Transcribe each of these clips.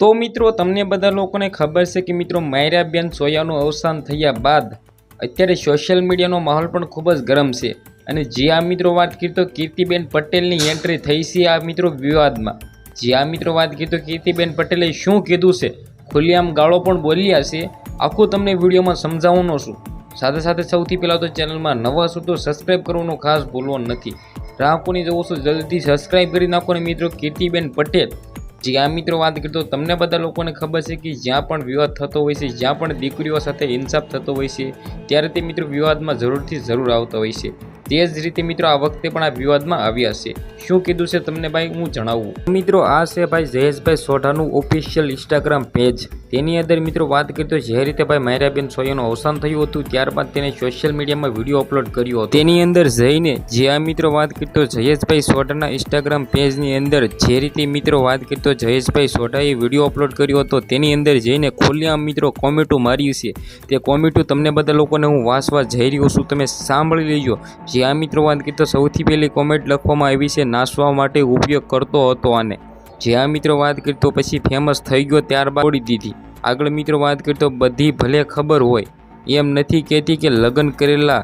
તો મિત્રો, તમને બધા લોકોને ખબર છે કે મિત્રો, માયરાબેન સોયાનું અવસાન થયા બાદ અત્યારે સોશિયલ મીડિયાનો માહોલ પણ ખૂબ જ ગરમ છે. અને જે આ મિત્રો વાત કરી તો કીર્તિબેન પટેલની એન્ટ્રી થઈ છે આ મિત્રો વિવાદમાં. જે આ મિત્રો વાત કરી તો કીર્તિબેન પટેલે શું કીધું છે? ખુલ્લેઆમ ગાળો પણ બોલ્યા છે. આખું તમને વિડીયોમાં સમજાવવાનો છું. સાથે સાથે સૌથી પહેલાં તો ચેનલમાં નવા છો તો સબસ્ક્રાઈબ કરવાનું ખાસ ભૂલવાનું નથી. ગ્રાહકોની જવું છું જલ્દી સબસ્ક્રાઈબ કરી નાખો. અને મિત્રો, કીર્તિબેન પટેલ જે આ મિત્રો વાત કરતો તમને બધા લોકોને ખબર છે કે જ્યાં પણ વિવાદ થતો હોય છે, જ્યાં પણ દીકરીઓ સાથે ઇન્સાફ થતો હોય છે, ત્યારે તે મિત્રો વિવાદમાં જરૂરથી જરૂર આવતા હોય છે. તે જ રીતે મિત્રો આ વખતે પણ આ વિવાદમાં આવ્યા છે. શું કીધું છે તમને ભાઈ? હું જણાવું. મિત્રો આ છે ભાઈ જયેશભાઈ સોઢાનું ઓફિશિયલ ઇન્સ્ટાગ્રામ પેજ તેની અંદર મિત્રો વાત કરી તો જે રીતે ભાઈ માયરાબેન સોયાનું અવસાન થયું હતું, ત્યારબાદ તેને સોશિયલ મીડિયામાં વીડિયો અપલોડ કર્યો હતો. તેની અંદર જઈને જે આ મિત્રો વાત કરી તો જયેશભાઈ સોઢાના ઇન્સ્ટાગ્રામ પેજની અંદર જે રીતે મિત્રો વાત કરી તો જયેશભાઈ સોઢાએ વીડિયો અપલોડ કર્યો હતો, તેની અંદર જઈને ખુલ્લેઆમ મિત્રો કોમેન્ટો માર્યું છે. તે કોમેન્ટો તમને બધા લોકોને હું વાંચવા જઈ રહ્યો છું. તમે સાંભળી લેજો. જે આ મિત્રો વાત કરી તો સૌથી પહેલી કોમેન્ટ લખવામાં આવી છે, નાસવા માટે ઉપયોગ કરતો હતો આને. આ મિત્રો વાત કરતો પછી ફેમસ થઈ ગયો ત્યારબાદ છોડી દીધી. આગળ મિત્રો વાત કરતો બધી ભલે ખબર હોય, એમ નથી કહેતી કે લગ્ન કરેલા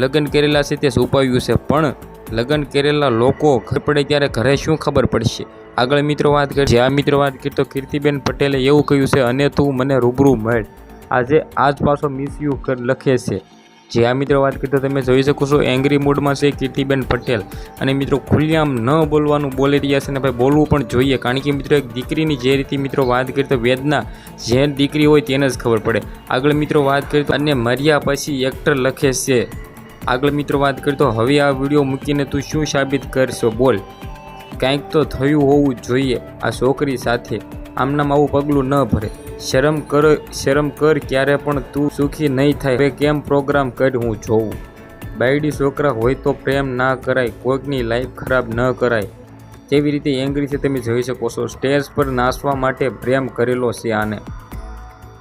લગ્ન કરેલા છે તે છુપાવ્યું છે, પણ લગ્ન કરેલા લોકો ઘર પડે ત્યારે ઘરે શું ખબર પડશે? આગળ મિત્રો વાત કરી, જે આ મિત્રો વાત કરતો કીર્તિબેન પટેલે એવું કહ્યું છે, અને તું મને રૂબરૂ મળ. આજે આજ પાછો મિસ યુ લખે છે. જે આ મિત્રો વાત કરતા તમે જોઈ શકો છો એંગ્રી મૂડમાં છે કીર્તિબેન પટેલ. અને મિત્રો ખુલ્લેઆમ ન બોલવાનું બોલી રહ્યા છે અને ભાઈ બોલવું પણ જોઈએ. કારણ કે મિત્રો એક દીકરીની જે રીતે મિત્રો વાત કરી તો વેદના જે દીકરી હોય તેને જ ખબર પડે. આગળ મિત્રો વાત કરી તો અને મર્યા પછી એક્ટર લખે છે. આગળ મિત્રો વાત કરી તો હવે આ વીડિયો મૂકીને તું શું સાબિત કરશો? બોલ. કાંઈક તો થયું હોવું જોઈએ આ છોકરી સાથે. આમનામ આવું પગલું ન ભરે. શરમ કર શરમ કર ક્યારે પણ તું સુખી નહીં થાય. હવે કેમ પ્રોગ્રામ કર હું જોઉં? બાયડી છોકરા હોય તો પ્રેમ ના કરાય, કોઈકની લાઈફ ખરાબ ન કરાય. તેવી રીતે એંગ્રીથી તમે જોઈ શકો છો. સ્ટેજ પર નાચવા માટે પ્રેમ કરેલો છે આને.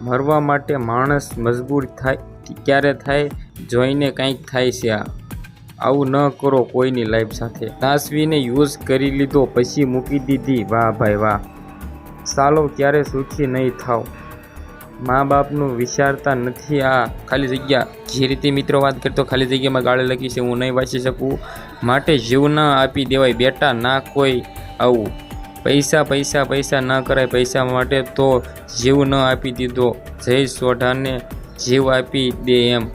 મરવા માટે માણસ મજબૂર થાય, ક્યારે થાય? જોઈને કંઈક થાય છે આ. આવું ન કરો કોઈની લાઈફ સાથે. નાસવીને યુઝ કરી લીધો, પછી મૂકી દીધી. વાહ ભાઈ વાહ. સાલો ક્યારે સુખી નહીં થાવ? મા બાપનું વિચારતા નથી આ ખાલી જગ્યા. જે રીતે મિત્રો વાત કરતો ખાલી જગ્યામાં ગાળે લખી છે, હું નહીં વાંચી શકું. માટે જીવ ના આપી દેવાય, બેટા ના કોઈ આવું. પૈસા પૈસા પૈસા ના કરાય, પૈસા માટે તો જીવ ન આપી દીધો. જય સોઢાને જીવ આપી દે એમ.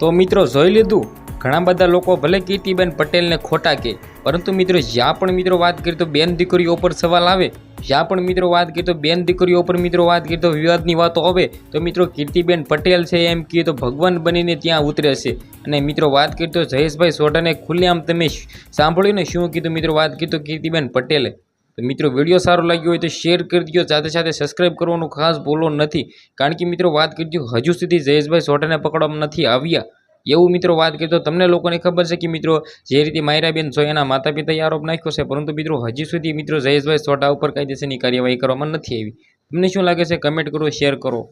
તો મિત્રો જોઈ લીધું? ઘણા બધા લોકો ભલે કીર્તિબેન પટેલને ખોટા કહે પરંતુ મિત્રો જ્યાં પણ મિત્રો વાત કરી તો બેન દીકરીઓ પર સવાલ આવે. જ્યાં પણ મિત્રો વાત કરીએ તો બેન દીકરીઓ પર મિત્રો વાત કરી તો વિવાદની વાતો આવે તો મિત્રો કીર્તિબેન પટેલ છે એમ કહીએ તો ભગવાન બનીને ત્યાં ઉતરે છે. અને મિત્રો વાત કરી તો જયેશભાઈ સોઢાને ખુલ્લેઆમ તમે સાંભળ્યું ને શું કીધું? મિત્રો વાત કરીએ તો કીર્તિબેન પટેલે. તો મિત્રો વીડિયો સારો લાગ્યો હોય તો શેર કરી દો સાથે સાથે સબસ્ક્રાઈબ કરવાનું ખાસ ભૂલો નથી. કારણ કે મિત્રો વાત કરી દો હજુ સુધી જયેશભાઈ સોઢાને પકડવામાં નથી આવ્યા. એવું મિત્રો વાત કરીએ તો તમને લોકોને ખબર છે કે મિત્રો જે રીતે માયરાબેન સોયાના માતા પિતાએ આરોપ નાખ્યો છે, પરંતુ મિત્રો હજી સુધી મિત્રો જયેશભાઈ સોઢા ઉપર કાયદેસરની કાર્યવાહી કરવામાં નથી આવી. તમને શું લાગે છે? કમેન્ટ કરો શેર કરો.